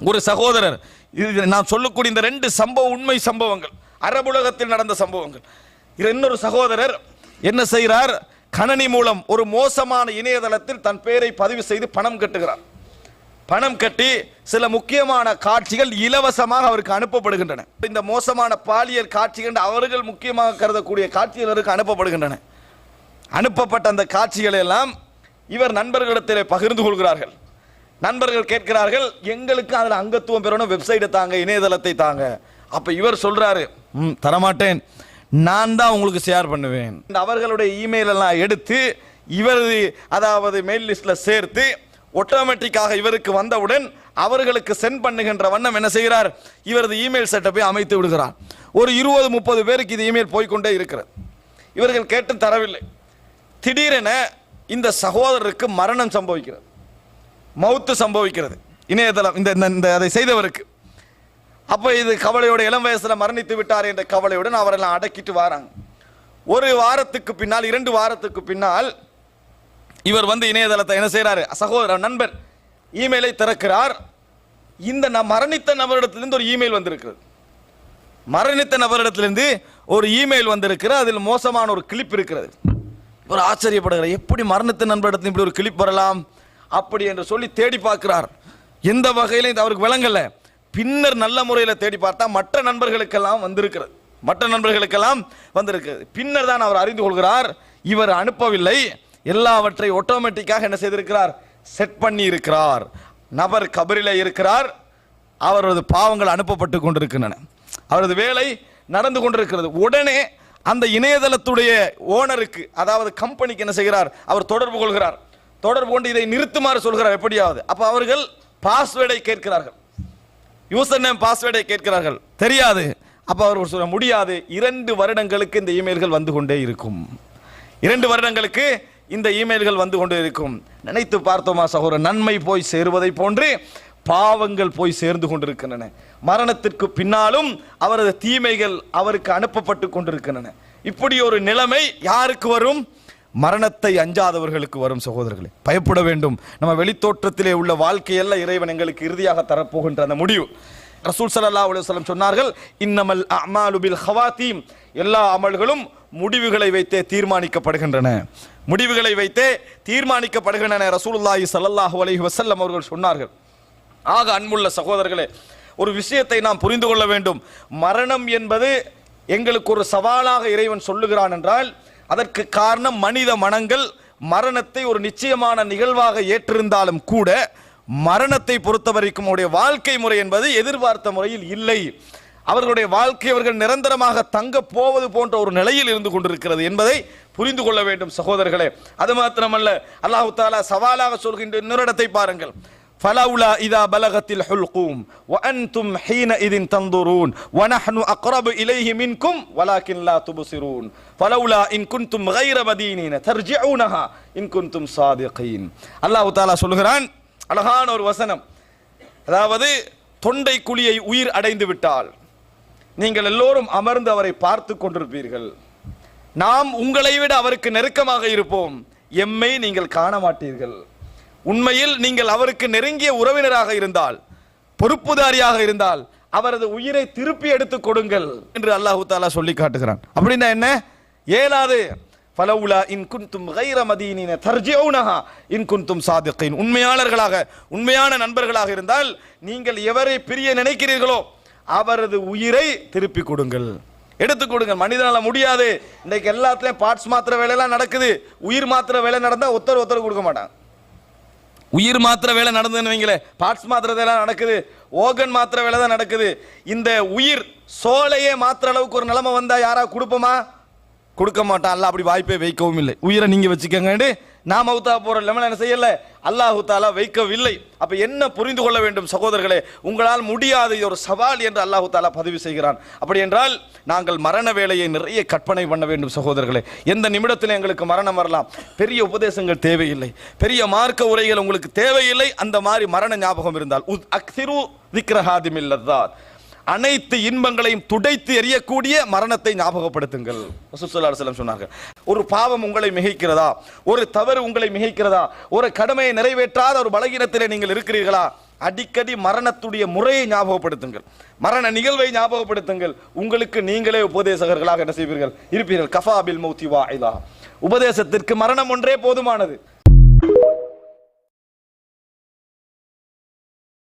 ஒரு சகோதரர் இது நான் சொல்லக்கூடிய இந்த ரெண்டு சம்பவம் உண்மை சம்பவங்கள். அரபுலகத்தில் நடந்த சம்பவங்கள். இது இன்னொரு சகோதரர் என்ன செய்கிறார்? கணனி மூலம் ஒரு மோசமான இணையதளத்தில் தன் பெயரை பதிவு செய்து பணம் கட்டுகிறார். பணம் கட்டி சில முக்கியமான காட்சிகள் இலவசமாக அவருக்கு அனுப்பப்படுகின்றன. இந்த மோசமான பாலியல் காட்சிகள் அவர்கள் முக்கியமாக கருதக்கூடிய காட்சிகள் அவருக்கு அனுப்பப்படுகின்றன. அனுப்பப்பட்ட அந்த காட்சிகளை எல்லாம் இவர் நண்பர்களிடத்திலே பகிர்ந்து கொள்கிறார்கள். நண்பர்கள் கேட்கிறார்கள் எங்களுக்கு அதில் அங்கத்துவம் பெறணும் வெப்சைட்டை தாங்க இணையதளத்தை தாங்க. அப்போ இவர் சொல்கிறாரு ம் தரமாட்டேன். நான் தான் உங்களுக்கு ஷேர் பண்ணுவேன். இந்த அவர்களுடைய இமெயில் எல்லாம் எடுத்து இவரது அதாவது மெயில் லிஸ்ட்டில் சேர்த்து ஆட்டோமேட்டிக்காக இவருக்கு வந்தவுடன் அவர்களுக்கு சென்ட் பண்ணுகின்ற வண்ணம் என்ன செய்கிறார்? இவரது இமெயில் செட்டப்பை அமைத்து விடுகிறார். ஒரு இருபது முப்பது பேருக்கு இது இமெயில் போய்க்கொண்டே இருக்கிறது. இவர்கள் கேட்டு தரவில்லை. திடீரென இந்த சகோதரருக்கு மரணம் சம்பவிக்கிறது. மௌத்து சம்பவிக்கிறது. இணையதளம் இந்த இந்த- இந்த அதை செய்தவருக்கு. அப்போ இது கவலையோட இளம் வயசில் மரணித்து விட்டார் என்ற கவலையுடன் அவரெல்லாம் அடக்கிட்டு வராங்க. ஒரு வாரத்துக்கு பின்னால் இரண்டு வாரத்துக்கு பின்னால் இவர் வந்து இணையதளத்தை என்ன செய்கிறாரு சகோதர நண்பர் இமெயிலை திறக்கிறார். இந்த ந- மரணித்த நபரிடத்திலிருந்து ஒரு இமெயில் வந்திருக்கிறது. மரணித்த நபரிடத்திலிருந்து ஒரு இமெயில் வந்திருக்கிறது. அதில் மோசமான ஒரு கிளிப் இருக்கிறது. ஒரு ஆச்சரியப்படுகிறார் எப்படி மரணித்த நண்பரிடத்தில் இப்படி ஒரு கிளிப் வரலாம்? அப்படி என்று சொல்லி தேடி பார்க்கிறார். எந்த வகையிலும் இது அவருக்கு விளங்கல. பின்னர் நல்ல முறையில் தேடி பார்த்தா மற்ற நண்பர்களுக்கெல்லாம் வந்திருக்கிறது. மற்ற நண்பர்களுக்கெல்லாம் வந்திருக்கிறது. பின்னர் தான் அவர் அறிந்து கொள்கிறார் இவர் அனுப்பவில்லை. எல்லாவற்றை ஆட்டோமேட்டிக்காக என்ன செய்திருக்கிறார்? செட் பண்ணி இருக்கிறார். நபர் கபரில இருக்கிறார். அவரது பாவங்கள் அனுப்பப்பட்டு கொண்டிருக்கின்றன. அவரது வேலை நடந்து கொண்டிருக்கிறது. உடனே அந்த இணையதளத்துடைய ஓனருக்கு அதாவது கம்பெனிக்கு என்ன செய்கிறார்? அவர் தொடர்பு கொள்கிறார். தொடர்பு கொண்டு இதை நிறுத்துமாறு சொல்கிறார் எப்படியாவது. அப்போ அவர்கள் பாஸ்வேர்டை கேட்கிறார்கள். யூசர் நேம் பாஸ்வேர்டை கேட்கிறார்கள். தெரியாது. அப்போ அவர் சொல்ல முடியாது. இரண்டு வருடங்களுக்கு இந்த இமெயில்கள் வந்து கொண்டே இருக்கும். இரண்டு வருடங்களுக்கு இந்த இமெயில்கள் வந்து கொண்டே இருக்கும். நினைத்து பார்த்தோமா சகோதர நன்மை போய் சேருவதை போன்று பாவங்கள் போய் சேர்ந்து கொண்டிருக்கின்றன. மரணத்திற்கு பின்னாலும் அவரது தீமைகள் அவருக்கு அனுப்பப்பட்டு கொண்டிருக்கின்றன. இப்படி ஒரு நிலைமை யாருக்கு வரும்? மரணத்தை அஞ்சாதவர்களுக்கு வரும் சகோதரர்களே பயப்பட வேண்டும். நம்ம வெளித்தோற்றத்திலே உள்ள வாழ்க்கையல்ல இறைவன் எங்களுக்கு இறுதியாக தரப்போகின்ற அந்த முடிவு. ரசூல் சல்லா அலுவலம் சொன்னார்கள் இன்னமல் அமாலுபில் ஹவாத்தீம் எல்லா அமல்களும் முடிவுகளை வைத்தே தீர்மானிக்கப்படுகின்றன. முடிவுகளை வைத்தே தீர்மானிக்கப்படுகின்றன ரசூலுல்லாஹி சல்லாஹூ அலைஹி வசல்லம் அவர்கள் சொன்னார்கள். ஆக அன்புள்ள சகோதரர்களே ஒரு விஷயத்தை நாம் புரிந்து கொள்ள வேண்டும். மரணம் என்பது எங்களுக்கு ஒரு சவாலாக இறைவன் சொல்லுகிறான் என்றால் அதற்கு காரணம் மனித மனங்கள். மரணத்தை ஒரு நிச்சயமான நிகழ்வாக ஏற்றிருந்தாலும் கூட மரணத்தை பொறுத்தவரைக்கும் அவருடைய வாழ்க்கை முறை என்பது எதிர்பார்த்த முறையில் இல்லை. அவர்களுடைய வாழ்க்கை அவர்கள் நிரந்தரமாக தங்க போவது போன்ற ஒரு நிலையில் இருந்து கொண்டிருக்கிறது என்பதை புரிந்து கொள்ள வேண்டும் சகோதரர்களே. அது மாத்திரமல்ல அல்லாஹு தாலா சவாலாக சொல்கின்ற இன்னொரு இடத்தை பாருங்கள். فلولا إذا بلغت الحلقوم وأنتم حينئذ تنظرون ونحن أقرب إليه منكم ولكن لا تبصرون فلولا إن كنتم غير مدينين ترجعونها إن كنتم صادقين الله تعالى சொல்கிறான் அழகான ஒரு வசனம் அதாவது தொண்டை குழியை உயிர் அடைந்து விட்டால் நீங்கள் எல்லோரும் அமர்ந்து அவரை பார்த்து கொண்டிருப்பீர்கள் நாம் உங்களை விட அவருக்கு நெருக்கமாக இருப்போம் எம்மை நீங்கள் காண மாட்டீர்கள் உண்மையில் நீங்கள் அவருக்கு நெருங்கிய உறவினராக இருந்தால் பொறுப்புதாரியாக இருந்தால் அவரது உயிரை திருப்பி எடுத்து கொடுங்கள் என்று அல்லாஹு தாலா சொல்லி காட்டுகிறான். அப்படின்னா என்ன? ஏலாது பலவுலா இன் குன்தும் கைர மதீனின தர்ஜிஊனஹா இன் குன்தும் சாதிகீன். உண்மையாளர்களாக உண்மையான நண்பர்களாக இருந்தால் நீங்கள் எவரை பிரிய நினைக்கிறீர்களோ அவரது உயிரை திருப்பி கொடுங்கள். எடுத்து கொடுங்க மனிதனால் முடியாது. இன்றைக்கு எல்லாத்துலேயும் பார்ட்ஸ் மாத்திர வேலையெல்லாம் நடக்குது. உயிர் மாத்திர வேலை நடந்தால் ஒருத்தர் ஒருத்தர் கொடுக்க மாட்டாங்க. உயிர் மாத்திர வேலை நடந்ததுன்னு வைங்களேன் பார்ட்ஸ் மாத்திரதெல்லாம் நடக்குது ஓகன் மாத்திர வேலை தான் நடக்குது. இந்த உயிர் சோலையே மாத்திர அளவுக்கு ஒரு நிலைமை வந்தால் யாராவது கொடுப்போமா? கொடுக்க மாட்டான் அல்ல அப்படி வாய்ப்பே வைக்கவும் இல்லை. உயிரை நீங்கள் வச்சுக்கங்கன்னு நாம் அவுத்தா போகிற லெவல் என்ன செய்யலை? அல்லாஹு தாலா வைக்கவில்லை. அப்போ என்ன புரிந்து கொள்ள வேண்டும் சகோதரர்களே? உங்களால் முடியாது இது ஒரு சவால் என்று அல்லாஹு தாலா பதிவு செய்கிறான். அப்படி என்றால் நாங்கள் மரண வேலையை நிறைய கற்பனை பண்ண வேண்டும் சகோதரர்களே. எந்த நிமிடத்தில் எங்களுக்கு மரணம் வரலாம்? பெரிய உபதேசங்கள் தேவையில்லை. பெரிய மார்க்க உரைகள் உங்களுக்கு தேவையில்லை. அந்த மாதிரி மரண ஞாபகம் இருந்தால் உத் அக்திரு திக்ரஹாதிமில்லதார் அனைத்து இன்பங்களையும் துடைத்து எறியக்கூடிய மரணத்தை ஞாபகப்படுத்துங்கள். ரசூலுல்லாஹி அலைஹி சொன்னார்கள். ஒரு பாவம் உங்களை மிகைக்கிறதா? ஒரு தவறு உங்களை மிகைக்கிறதா? ஒரு கடமையை நிறைவேற்றாத ஒரு பலகீனத்தில் நீங்கள் இருக்கிறீர்களா? அடிக்கடி மரணத்துடைய முறையை ஞாபகப்படுத்துங்கள். மரண நிகழ்வை ஞாபகப்படுத்துங்கள். உங்களுக்கு நீங்களே உபதேசகர்களாக என்ன செய்வீர்கள்? இருப்பீர்கள். கஃபாபில் மௌத்தி வா இதா உபதேசத்திற்கு மரணம் ஒன்றே போதுமானது.